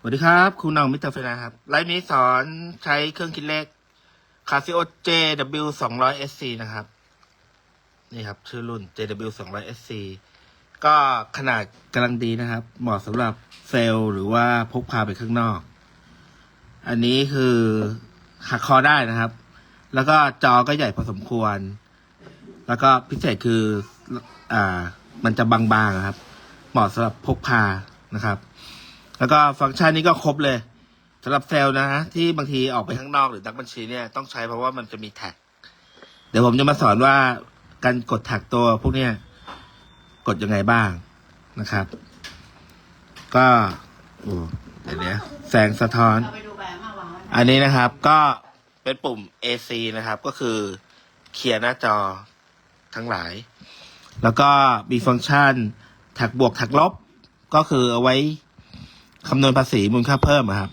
สวัสดีครับครูน้องมิสเตอร์เฟนะครับไลฟ์นี้สอนใช้เครื่องคิดเลข Casio JW 200 SC นะครับ นี่ครับ ชื่อรุ่น JW 200 SC ก็ขนาดกำลังดีนะครับ เหมาะสำหรับเซลล์หรือว่าพกพาไปข้างนอก อันนี้คือหักคอได้นะครับ แล้วก็จอก็ใหญ่พอสมควร แล้วก็พิเศษคือ อ่า มันจะบางๆอะครับ เหมาะสำหรับพกพานะครับ แล้วก็ฟังก์ชันนี้ก็ครบเลยสำหรับเซลล์นะฮะที่บางทีออกไปข้างนอกหรือนักบัญชีเนี่ยต้องใช้เพราะว่ามันจะมีแท็ก เดี๋ยวผมจะมาสอนว่าการกดแท็กตัวพวกเนี้ยกดยังไงบ้างนะครับ ก็โอ้เดี๋ยวนี้แสงสะท้อนเอาไปดูแบบมาวางไว้อันนี้นะครับก็เป็นปุ่ม AC นะครับ ก็คือเคลียร์หน้าจอทั้งหลาย แล้วก็มีฟังก์ชันแท็กบวกแท็กลบ ก็คือเอาไว้ คำนวณภาษีมูลค่าเพิ่มครับ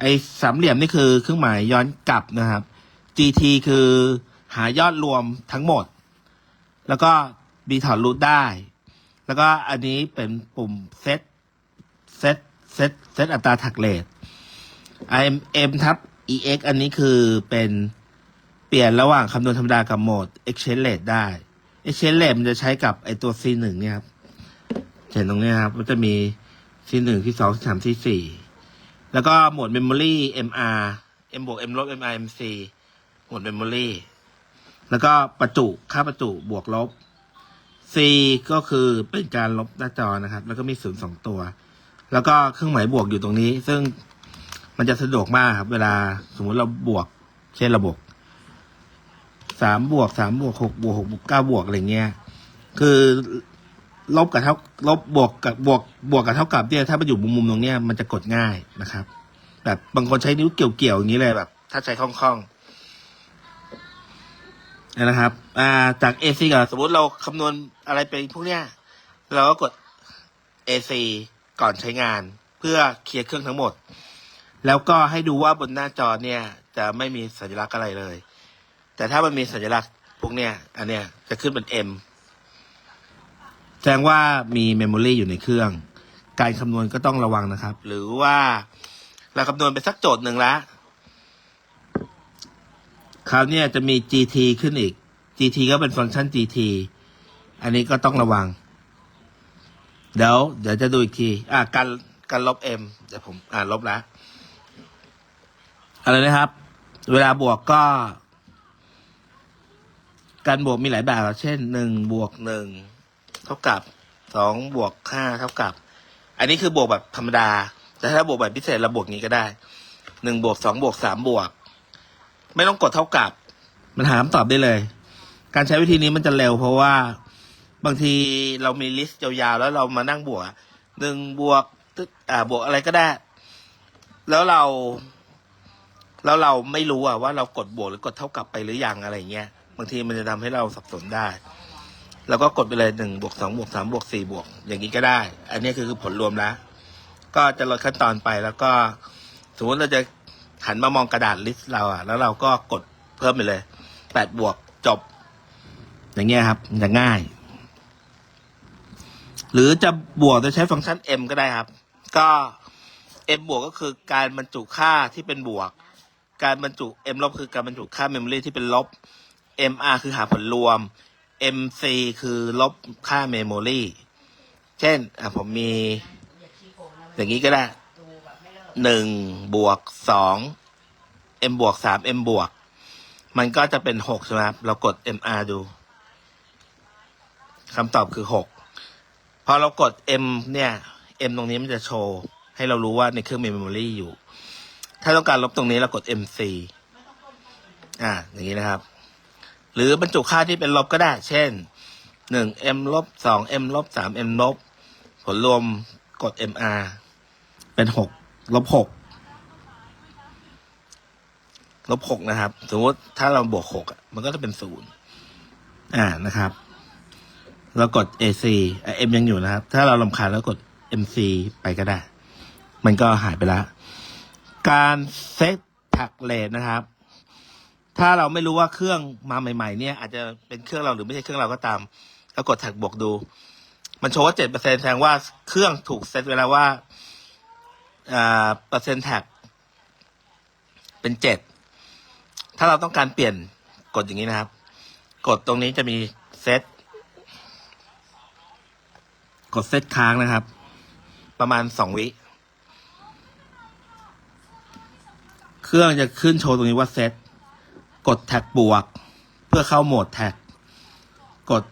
ไอ้สามเหลี่ยมนี่คือเครื่องหมายย้อนกลับนะครับ GT คือหายอดรวมทั้งหมด แล้วก็มีถอดรูทได้ แล้วก็อันนี้เป็นปุ่มเซตเซตเซตเซตอัตราถักเลท IM ทับ EX อันนี้คือเป็นเปลี่ยนระหว่างคำนวณธรรมดากับโหมด Exchange Rate ได้ Exchange Rate มันจะใช้กับไอตัว C1 เนี่ยครับ เห็นตรงนี้ครับ มันจะมี C1 ที่2ที่3ที่4แล้วก็โหมด Memory MR M บวก M ลบ MR MC โหมด Memory แล้วก็ประจุค่าประจุบวกลบ C ก็คือเป็นการลบหน้าจอนะครับ แล้วก็มีศูนย์สองตัว แล้วก็เครื่องหมายบวกอยู่ตรงนี้ ซึ่งมันจะสะดวกมากครับ เวลาสมมุติเราบวก เช่นระบบสามบวกสามบวกหกบวกหกบวกเก้าบวกอะไรเงี้ย คือ ลบกับเท่าลบบวกกับบวกบวกกับเท่ากับเนี่ยถ้ามันอยู่มุมมุมตรงเนี้ยมันจะกดง่ายนะครับ แบบบางคนใช้นิ้วเกี่ยวๆอย่างนี้เลยแบบ ถ้าใช้คล่องๆนะครับ อ่าจาก AC กับสมมติเราคำนวณอะไรไปพวกเนี้ยเราก็กด AC ก่อนใช้งานเพื่อเคลียร์เครื่องทั้งหมด แล้วก็ให้ดูว่าบนหน้าจอเนี่ย จะไม่มีสัญลักษณ์อะไรเลย แต่ถ้ามันมีสัญลักษณ์พวกเนี้ยอันเนี้ยจะขึ้นเป็น M แสดงว่ามีเมมโมรีอยู่ในเครื่อง การคำนวณก็ต้องระวังนะครับ หรือว่าเราคำนวณไปสักโจทย์หนึ่งละคราวนี้จะมี GT ขึ้นอีก GT ก็เป็นฟังก์ชัน GT อันนี้ก็ต้องระวัง เดี๋ยวเดี๋ยวจะดูอีกที อ่าการการลบ M เดี๋ยวผมอ่าลบแล้วอะไรนะครับ เวลาบวกก็ การบวกมีหลายแบบเช่นหนึ่งบวกหนึ่ง เท่ากับสองบวกห้าเท่ากับ อันนี้คือบวกแบบธรรมดา แต่ถ้าบวกแบบพิเศษเราบวกงี้ก็ได้หนึ่งบวกสองบวกสามบวก ไม่ต้องกดเท่ากับ มันหาคำตอบได้เลย การใช้วิธีนี้มันจะเร็วเพราะว่า บางทีเรามีลิสต์ยาวๆแล้วเรามานั่งบวกหนึ่งบวกตึ๊ดอ่าบวกอะไรก็ได้ แล้วเรา แล้วเราไม่รู้อะว่าเรากดบวกหรือกดเท่ากับไปหรือยังอะไรเงี้ยบางทีมันจะทำให้เราสับสนได้ เราก็กดไปเลยหนึ่งบวกสองบวกสามบวกสี่บวก อย่างนี้ก็ได้ อันนี้คือผลรวมแล้ว ก็จะลดขั้นตอนไปแล้วก็สมมติเราจะหันมามองกระดาษลิสต์เราอะแล้วเราก็กดเพิ่มไปเลยแปดบวกจบ อย่างเงี้ยครับจะง่าย หรือจะบวกโดยใช้ฟังก์ชัน m ก็ได้ครับ ก็ m บวกก็คือการบรรจุค่าที่เป็นบวก การบรรจุ m ลบคือการบรรจุค่า memory ที่เป็นลบ mr คือหาผลรวม mc คือลบค่า memory เช่น อะผมมี อย่างนี้ก็ได้หนึ่งบวกสอง m บวกสาม m บวก มันก็จะเป็นหกใช่ไหมครับ เรากด mr ดูคำตอบคือหกพอเรากด M เนี่ย M ตรงนี้มันจะโชว์ ให้เรารู้ว่าในเครื่องเมมโมรีอยู่ ถ้าต้องการลบตรงนี้เรากด MC อ่า อย่างนี้นะครับ หรือบรรจุค่าที่เป็นลบก็ได้ เช่นหนึ่ง M ลบสอง M ลบสาม M ลบ ผลรวมกด MR เป็นหกลบหกลบหกนะครับ สมมติถ้าเราบวกหกอะมันก็จะเป็นศูนย์อ่านะครับ เรากด AC M ยังอยู่นะครับ ถ้าเราลำคาญแล้วกด MC ไปก็ได้ มันก็หายไปแล้ว การเซตแท็กเลทนะครับ ถ้าเราไม่รู้ว่าเครื่องมาใหม่ ๆ เนี่ย อาจจะเป็นเครื่องเราหรือไม่ใช่เครื่องเราก็ตาม แล้วกดแท็กบวกดู มันโชว์ว่าเจ็ดเปอร์เซ็นแสดงว่าเครื่องถูกเซตไว้แล้วว่าอ่าเปอร์เซ็นต์แท็กเป็นเจ็ดถ้าเราต้องการเปลี่ยนกดอย่างนี้นะครับ กดตรงนี้จะมีเซตกดเซตค้างนะครับ ประมาณสองวิ เครื่องจะขึ้นโชว์ตรงนี้ว่าเซต กดแท็กบวก เพื่อเข้าโหมดแท็ก กด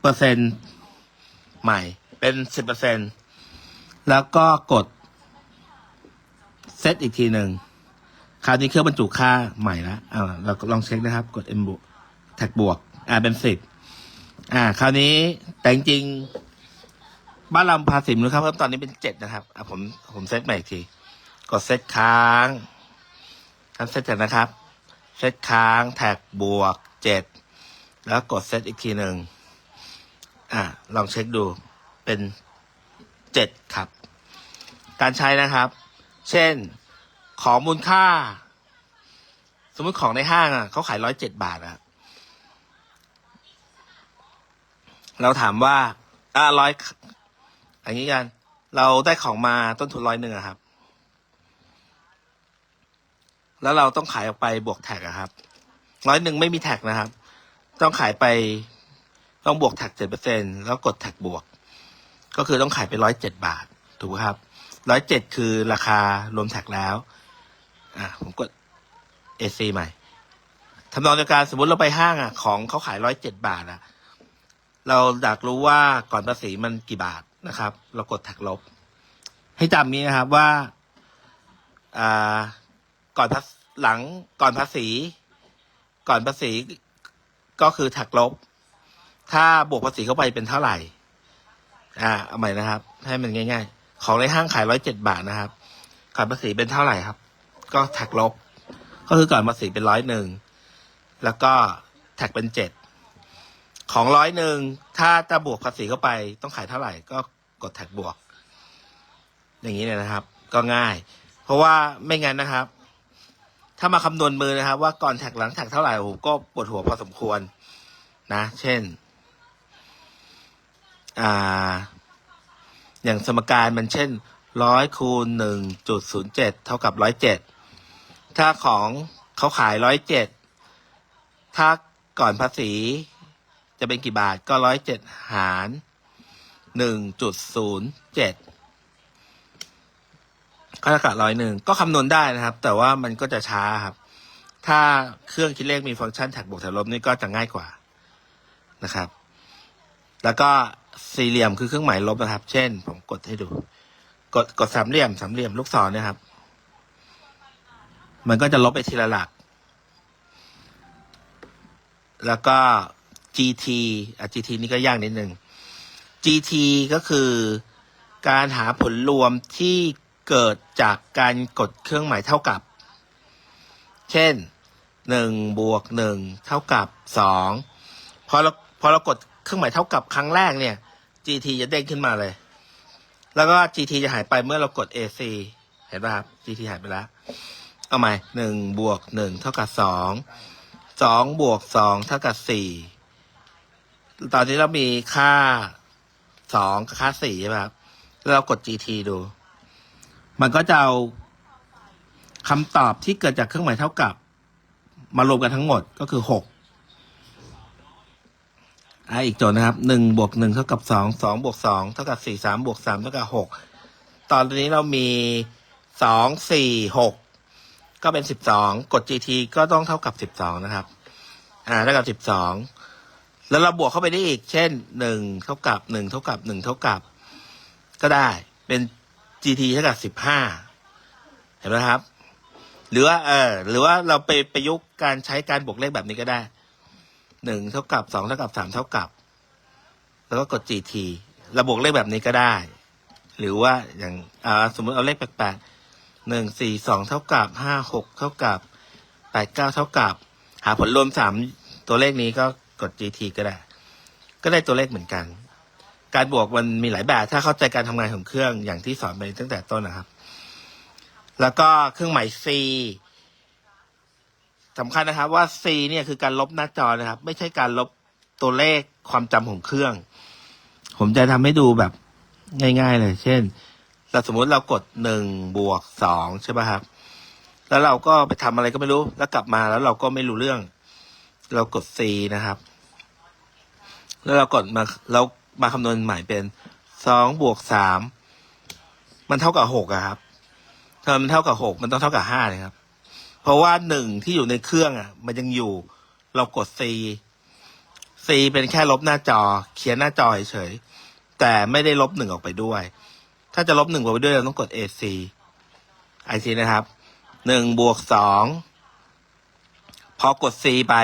เปอร์เซ็นต์ใหม่เป็นสิบเปอร์เซ็นแล้วก็กดเซตอีกทีหนึ่งคราวนี้เครื่องบรรจุค่าใหม่ล้วอ่าเราลองเช็คนะครับ กด M บวกแท็กบวก อ่าเป็นสิบอ่า คราวนี้แต่จริงบ้านเราภาษีมูลค่าเพิ่มตอนนี้เป็นเจ็ดนะครับอ่าผมผมเซตใหม่อีกที กดเซตค้างทำเซตเสร็จนะครับ ซตค้างแท็กบวกเจ็ดแล้วกดเซตอีกทีหนึ่งอ่าลองเช็คดูเป็นเจ็ดครับ การใช้นะครับ เช่นของมูลค่า สมมติของในห้างอะเขาขายร้อยเจ็ดบาทอะเราถามว่าอ่าร้อยอย่างนี้กัน เราได้ของมาต้นทุนร้อยหนึ่งอะครับ แล้วเราต้องขายออกไปบวกแท็กอะครับร้อยหนึ่งไม่มีแท็กนะครับ ต้องขายไปต้องบวกแท็กเจ็ดเปอร์เซ็นแล้วกดแท็กบวก ก็คือต้องขายไปร้อยเจ็ดบาท ถูกไหมครับร้อยเจ็ดคือราคารวมแท็กแล้ว อะผมกด AC ใหม่ทำนองเดียวกันสมมติเราไปห้างอะ ของเขาขายร้อยเจ็ดบาทอะ เราอยากรู้ว่าก่อนภาษีมันกี่บาทนะครับ เรากดแท็กลบ ให้จำนี้นะครับว่า อ่า ก่อนภาหลังก่อนภาษี ก่อนภาษีก็คือแท็กลบ ถ้าบวกภาษีเข้าไปเป็นเท่าไหร่ อ่าเอาใหม่นะครับ ให้มันง่าย ๆ ของในห้างขายร้อยเจ็ดบาทนะครับก่อนภาษีเป็นเท่าไหร่ครับ ก็แท็กลบ ก็คือก่อนภาษีเป็นร้อยหนึ่งแล้วก็แท็กเป็นเจ็ดของร้อยหนึ่งถ้าจะบวกภาษีเข้าไป ต้องขายเท่าไหร่ก็กดแท็กบวก อย่างนี้เลยนะครับ ก็ง่าย เพราะว่าไม่งั้นนะครับ ถ้ามาคำนวณมือนะครับ ว่าก่อนแท็กหลังแท็กเท่าไหร่โอ้โหก็ปวดหัวพอสมควร นะ เช่น อ่า อย่างสมการมันเช่นร้อยคูณหนึ่งจุดศูนย์เจ็ดเท่ากับร้อยเจ็ดถ้าของเขาขายร้อยเจ็ดถ้าก่อนภาษีจะเป็นกี่บาทก็ร้อยเจ็ดหารหนึ่งจุดศูนย์เจ็ด ก็เท่ากับร้อยหนึ่งก็คำนวณได้นะครับ แต่ว่ามันก็จะช้าครับ ถ้าเครื่องคิดเลขมีฟังก์ชันแท็กบวกแท็กลบนี่ก็จะง่ายกว่านะครับ แล้วก็สี่เหลี่ยมคือเครื่องหมายลบนะครับ เช่น ผมกดให้ดู กดกดสามเหลี่ยมสามเหลี่ยมลูกศรเนะครับ มันก็จะลบไปทีละหลัก แล้วก็ GT อะ GT นี่ก็ยากนิดนึง GT ก็คือการหาผลรวมที่ เกิดจากการกดเครื่องหมายเท่ากับ เช่นหนึ่งบวกหนึ่งเท่ากับสองพอเราพอเรากดเครื่องหมายเท่ากับครั้งแรกเนี่ย GT จะเด้งขึ้นมาเลย แล้วก็ GT จะหายไปเมื่อเรากด AC เห็นป่ะครับ GT หายไปแล้ว เอาใหม่หนึ่งบวกหนึ่งเท่ากับสองสองบวกสองเท่ากับสี่ตอนนี้เรามีค่าสองกับค่าสี่ใช่ไหมครับ แล้วเรากด GT ดู มันก็จะเอาคำตอบที่เกิดจากเครื่องหมายเท่ากับ มารวมกันทั้งหมดก็คือหกอ่าอีกโจทย์นะครับหนึ่งบวกหนึ่งเท่ากับสองสองบวกสองเท่ากับสี่สามบวกสามเท่ากับหกตอนนี้เรามีสองสี่หกก็เป็นสิบสองกด GT ก็ต้องเท่ากับสิบสองนะครับ อ่าเท่ากับสิบสองแล้วเราบวกเข้าไปได้อีก เช่นหนึ่งเท่ากับหนึ่งเท่ากับหนึ่งเท่ากับ ก็ได้เป็น GT เท่ากับสิบห้าเห็นไหมครับ หรือว่าเออหรือว่าเราไปประยุกต์การใช้การบวกเลขแบบนี้ก็ได้หนึ่งเท่ากับสองเท่ากับสามเท่ากับ แล้วก็กด GT เราบวกเลขแบบนี้ก็ได้ หรือว่าอย่างอ่าสมมติเอาเลขแปลกๆหนึ่งสี่สองเท่ากับห้าหกเท่ากับแปดเก้าเท่ากับ หาผลรวมสามตัวเลขนี้ก็กด GT ก็ได้ ก็ได้ตัวเลขเหมือนกัน การบวกมันมีหลายแบบ ถ้าเข้าใจการทำงานของเครื่องอย่างที่สอนไปตั้งแต่ต้นนะครับ แล้วก็เครื่องหมาย C สำคัญนะครับ ว่า C เนี่ยคือการลบหน้าจอนะครับ ไม่ใช่การลบตัวเลขความจำของเครื่อง ผมจะทำให้ดูแบบง่ายๆเลย เช่นเราสมมุติเรากดหนึ่งบวกสองใช่ไหมครับ แล้วเราก็ไปทำอะไรก็ไม่รู้ แล้วกลับมาแล้วเราก็ไม่รู้เรื่อง เรากด C นะครับ แล้วเรากดมาเรา มาคำนวณใหม่เป็นสองบวกสามมันเท่ากับหกครับถ้ามันเท่ากับหกมันต้องเท่ากับห้าเลยครับ เพราะว่าหนึ่งที่อยู่ในเครื่องอะ มันยังอยู่ เรากด C C เป็นแค่ลบหน้าจอ เขียนหน้าจอเฉยแต่ไม่ได้ลบหนึ่งออกไปด้วย ถ้าจะลบหนึ่งออกไปด้วยเราต้องกด AC ไอซีนะครับหนึ่งบวกสองพอกด C ไป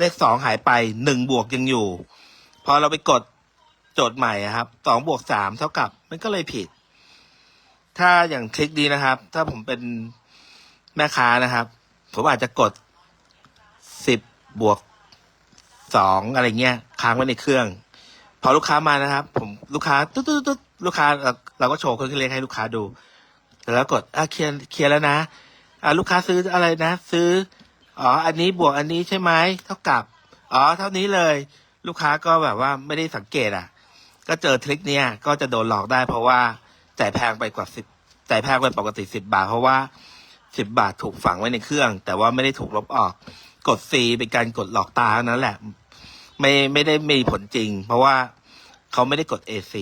เลขสองหายไปหนึ่งบวกยังอยู่ พอเราไปกดโจทย์ใหม่อะครับสองบวกสามเท่ากับ มันก็เลยผิด ถ้าอย่างคลิกนี้นะครับ ถ้าผมเป็นแม่ค้านะครับ ผมอาจจะกดสิบบวกสองอะไรเงี้ยค้างไว้ในเครื่อง พอลูกค้ามานะครับ ผมลูกค้าตุ๊ดตุ๊ดตุ๊ดลูกค้าเราก็โชว์เครื่องเลขให้ลูกค้าดู แล้วกดอะเคลียร์เคลียร์แล้วนะอะลูกค้าซื้ออะไรนะ ซื้อ อ๋อ อันนี้บวกอันนี้ใช่ไหมเท่ากับ อ๋อ เท่านี้เลย ลูกค้าก็แบบว่าไม่ได้สังเกตอะ ก็เจอทริคเนี้ยก็จะโดนหลอกได้เพราะว่าจ่ายแพงไปกว่าสิบจ่ายแพงไปปกติสิบบาท เพราะว่าสิบบาทถูกฝังไว้ในเครื่อง แต่ว่าไม่ได้ถูกลบออก กด C เป็นการกดหลอกตาเท่านั้นแหละ ไม่ไม่ได้มีผลจริง เพราะว่าเขาไม่ได้กด AC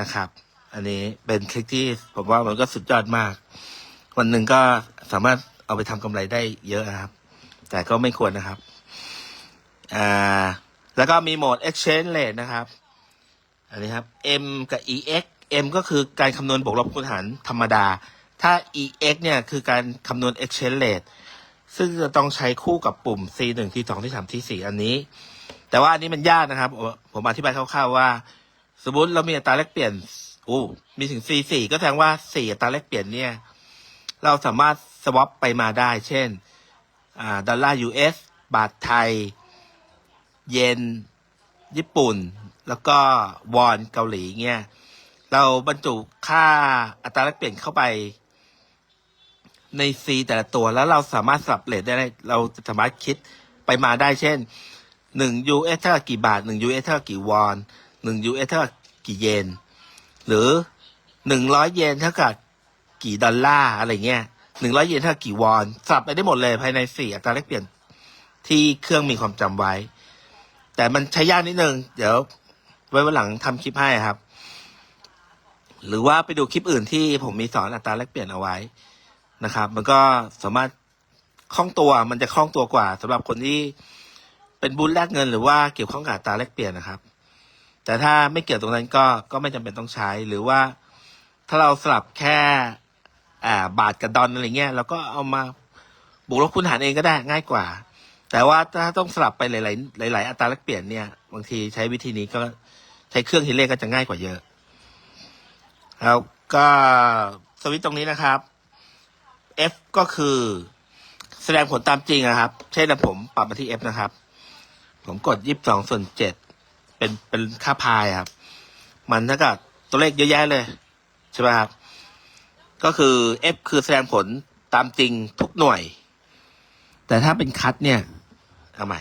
นะครับ อันนี้เป็นคลิกที่ผมว่ามันก็สุดยอดมาก วันหนึ่งก็สามารถ เอาไปทำกำไรได้เยอะนะครับ แต่ก็ไม่ควรนะครับอ่าแล้วก็มีโหมด exchange rate นะครับอันนี้ครับ M กับ EX M ก็คือการคำนวณบวกลบคูณหารธรรมดา ถ้า EX เนี่ยคือการคำนวณ exchange rate ซึ่งจะต้องใช้คู่กับปุ่ม C หนึ่งที่สอง T สาม T สี่อันนี้ แต่ว่าอันนี้มันยากนะครับ ผมอธิบายคร่าวๆว่า สมมติเรามีอัตราแลกเปลี่ยนโอ้มีถึง C สี่ก็แสดงว่าสี่อัตราแลกเปลี่ยนเนี่ย เราสามารถ สวอปไปมาได้ เช่นอดอลลาร์ US บาทไทย เยน ญี่ปุ่น แล้วก็วอนเกาหลีเงี้ยเราบรรจุค่าอัตราแลกเปลี่ยนเข้าไปใน C แต่ละตัวแล้วเราสามารถสลับเลทได้ เราจะสามารถคิดไปมาได้เช่นหนึ่ง US เท่ากี่บาทหนึ่ง US เท่ากี่วอนหนึ่ง US เท่ากี่เยน หรือหนึ่งร้อยเยนเท่ากับกี่ดอลลาร์อะไรเงี้ย หนึ่งร้อยเยนเท่ากี่วอนสลับไปได้หมดเลยภายในสี่อัตราแลกเปลี่ยนที่เครื่องมีความจำไว้ แต่มันใช้ยากนิดนึง เดี๋ยว ไว้วันหลังทำคลิปให้ครับ หรือว่าไปดูคลิปอื่นที่ผมมีสอนอัตราแลกเปลี่ยนเอาไว้นะครับ มันก็สามารถคล่องตัวมันจะคล่องตัวกว่าสำหรับคนที่เป็นบุญแลกเงิน หรือว่าเกี่ยวข้องกับอัตราแลกเปลี่ยนนะครับ แต่ถ้าไม่เกี่ยวตรงนั้นก็ก็ไม่จำเป็นต้องใช้หรือว่าถ้าเราสลับแค่ อ่าบาทกับดอลอะไรเงี้ยเราก็เอามาบวกลบคูณหารเองก็ได้ง่ายกว่า แต่ว่าถ้าต้องสลับไปหลาย ๆ หลาย ๆ อัตราแลกเปลี่ยนเนี่ยบางทีใช้วิธีนี้ก็ใช้เครื่องคิดเลขก็จะง่ายกว่าเยอะแล้วก็สวิตช์ตรงนี้นะครับ F ก็คือแสดงผลตามจริงนะครับ เช่นผมปรับมาที่ F นะครับ ผมกดยี่สิบสองส่วนเจ็ดเป็นเป็นค่าพายครับ มันเท่ากับตัวเลขเยอะแยะเลย ใช่ไหมครับ ก็คือ F คือแสดงผลตามจริงทุกหน่วย แต่ถ้าเป็นคัดเนี่ยเอาใหม่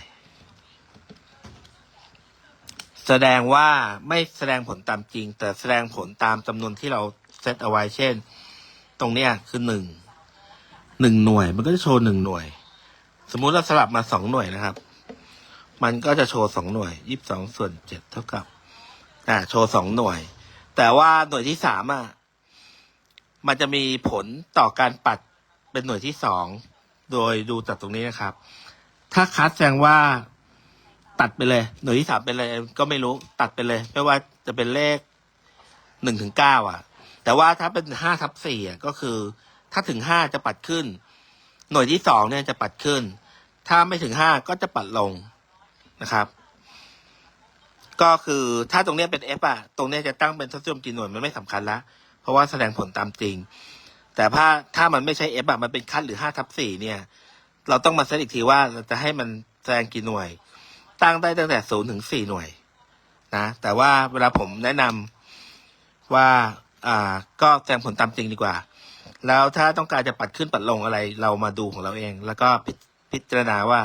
แสดงว่าไม่แสดงผลตามจริง แต่แสดงผลตามจำนวนที่เราเซตเอาไว้ เช่น ตรงเนี้ยคือหนึ่งหนึ่งหน่วย มันก็จะโชว์หนึ่งหน่วย สมมุติเราสลับมาสองหน่วยนะครับ มันก็จะโชว์สองหน่วยยี่สิบสองส่วนเจ็ดเท่ากับ อ่า โชว์สองหน่วย แต่ว่าหน่วยที่สามอะ มันจะมีผลต่อการปัดเป็นหน่วยที่สองโดยดูจากตรงนี้นะครับ ถ้าคัดแสดงว่าตัดไปเลย หน่วยที่สามเป็นอะไรก็ไม่รู้ตัดไปเลย ไม่ว่าจะเป็นเลขหนึ่งถึงเก้าอะ แต่ว่าถ้าเป็นห้าทับสี่อะก็คือ ถ้าถึงห้าจะปัดขึ้น หน่วยที่สองเนี่ยจะปัดขึ้น ถ้าไม่ถึงห้าก็จะปัดลงนะครับ ก็คือถ้าตรงเนี้ยเป็น F อะตรงเนี้ยจะตั้งเป็นทศนิยมกี่หน่วยมันไม่สำคัญละ เพราะว่าแสดงผลตามจริง แต่ถ้าถ้ามันไม่ใช่ F อะมันเป็นคัดหรือห้าทับสี่เนี่ย เราต้องมาเซตอีกทีว่าเราจะให้มันแสดงกี่หน่วย ตั้งได้ตั้งแต่ศูนย์ถึงสี่หน่วยนะแต่ว่าเวลาผมแนะนำว่าอ่าก็แสดงผลตามจริงดีกว่า แล้วถ้าต้องการจะปัดขึ้นปัดลงอะไร เรามาดูของเราเอง แล้วก็พิพิจารณาว่า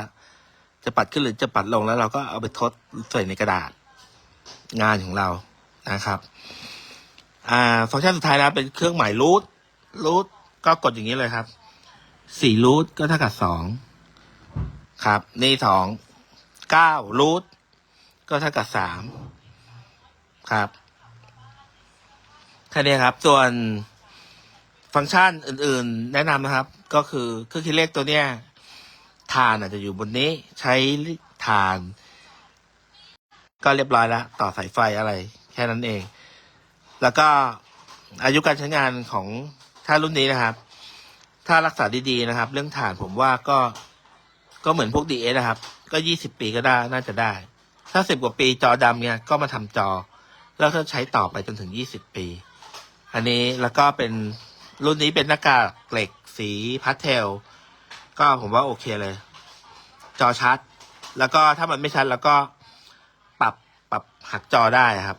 จะปัดขึ้นหรือจะปัดลงแล้วเราก็เอาไปทดใส่ในกระดาษงานของเรานะครับ อ่า ฟังก์ชันสุดท้ายนะเป็นเครื่องหมายรูทรูทก็กดอย่างนี้เลยครับสี่รูทก็เท่ากับสองครับ นี่สองเก้ารูทก็เท่ากับสามครับแค่นี้ครับ ส่วนฟังก์ชันอื่น ๆ แนะนำนะครับ ก็คือเครื่องคิดเลขตัวเนี้ยฐานอาจจะอยู่บนนี้ใช้ฐาน ก็เรียบร้อยแล้ว ต่อสายไฟอะไร แค่นั้นเอง แล้วก็อายุการใช้งานของถ้ารุ่นนี้นะครับ ถ้ารักษาดีๆนะครับ เรื่องฐานผมว่าก็ก็เหมือนพวกดีเอนะครับ ก็ยี่สิบปีก็ได้น่าจะได้ ถ้าสิบกว่าปีจอดำเนี่ยก็มาทำจอ แล้วก็ใช้ต่อไปจนถึงยี่สิบปี อันนี้แล้วก็เป็นรุ่นนี้เป็นหน้ากากเหล็กสีพาสเทล ก็ผมว่าโอเคเลย จอชัด แล้วก็ถ้ามันไม่ชัดแล้วก็ปรับปรับหักจอได้ครับ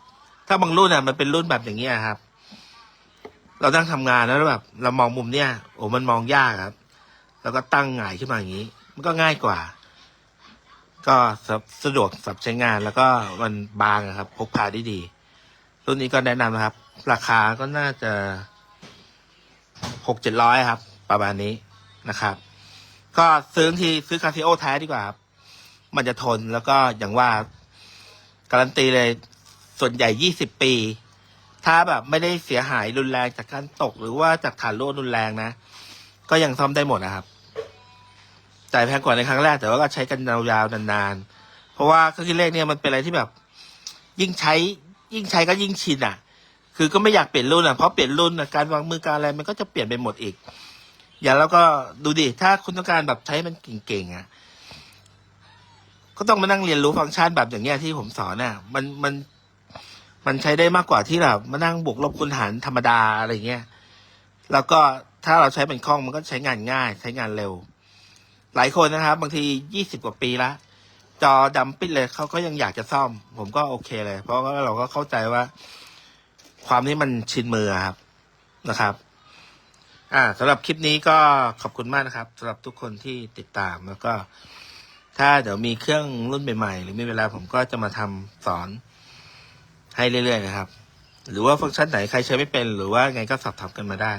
ถ้าบางรุ่นอะมันเป็นรุ่นแบบอย่างเงี้ยครับ เราตั้งทำงานแล้วแบบเรามองมุมเนี้ยโอ้มันมองยากครับ แล้วก็ตั้งหงายขึ้นมาอย่างนี้ มันก็ง่ายกว่า ก็สะสะดวกสับใช้งานแล้วก็มันบางครับพกพาได้ดี รุ่นนี้ก็แนะนำนะครับ ราคาก็น่าจะหกเจ็ดร้อยครับ ประมาณนี้นะครับ ก็ซื้อที่ซื้อคาซิโอแท้ดีกว่าครับมันจะทนแล้วก็อย่างว่าการันตีเลย ส่วนใหญ่ยี่สิบปี ถ้าแบบไม่ได้เสียหายรุนแรงจากการตก หรือว่าจากฐานรั่วรุนแรงนะ ก็ยังซ่อมได้หมดนะครับจ่ายแพงกว่าในครั้งแรกแต่ว่าก็ใช้กันยาวๆนานๆ เพราะว่าเครื่องคิดเลขเนี่ยมันเป็นอะไรที่แบบ ยิ่งใช้ยิ่งใช้ก็ยิ่งชินอะ คือก็ไม่อยากเปลี่ยนรุ่นอะเพราะเปลี่ยนรุ่นอะการวางมือการอะไรมันก็จะเปลี่ยนไปหมดอีก อย่างแล้วก็ดูดิถ้าคุณต้องการแบบใช้มันเก่งๆอะก็ต้องมานั่งเรียนรู้ฟังก์ชันแบบอย่างเงี้ยที่ผมสอนน่ะ มันมัน มันใช้ได้มากกว่าที่แบบมานั่งบวกลบคูณหารธรรมดาอะไรเงี้ย แล้วก็ถ้าเราใช้เป็นคล่องมันก็ใช้งานง่าย ใช้งานเร็ว หลายคนนะครับ บางทียี่สิบกว่าปีละจอดำปิดเลยเขาก็ยังอยากจะซ่อม ผมก็โอเคเลย เพราะว่าเราก็เข้าใจว่า ความที่มันชินมือครับนะครับ อ่าสำหรับคลิปนี้ก็ขอบคุณมากนะครับสำหรับทุกคนที่ติดตามแล้วก็ ถ้าเดี๋ยวมีเครื่องรุ่นใหม่ๆ หรือมีเวลาผมก็จะมาทำสอน ให้เรื่อยๆนะครับ หรือว่าฟังก์ชันไหนใครใช้ไม่เป็น หรือว่าไงก็สอบถามกันมาได้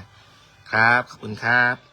ครับ ขอบคุณครับ